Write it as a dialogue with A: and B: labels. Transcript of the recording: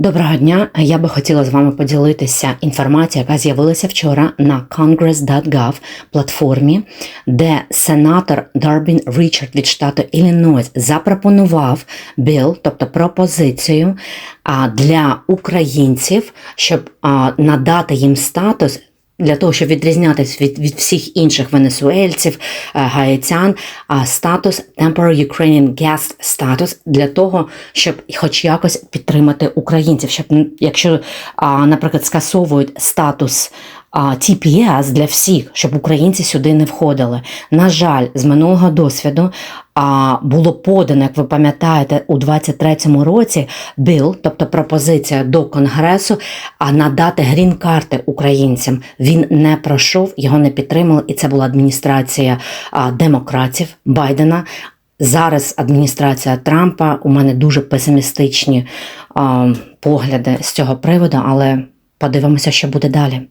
A: Доброго дня. Я би хотіла з вами поділитися інформацією, яка з'явилася вчора на congress.gov платформі, де сенатор Дарбін Річард від штату Іллінойс запропонував біл, тобто пропозицію для українців, щоб надати їм статус. Для того, щоб відрізнятися від, від всіх інших венесуельців, е, гаїтян, а статус Temporary Ukrainian Guest статус для того, щоб хоч якось підтримати українців. Щоб якщо, наприклад, скасовують статус TPS для всіх, щоб українці сюди не входили. На жаль, з минулого досвіду а, було подано, як ви пам'ятаєте, у 23-му році бил, тобто пропозиція до Конгресу, а надати грін-карти українцям. Він не пройшов, його не підтримали, і це була адміністрація а, демократів Байдена. Зараз адміністрація Трампа у мене дуже песимістичні а, погляди з цього приводу, але подивимося, що буде далі.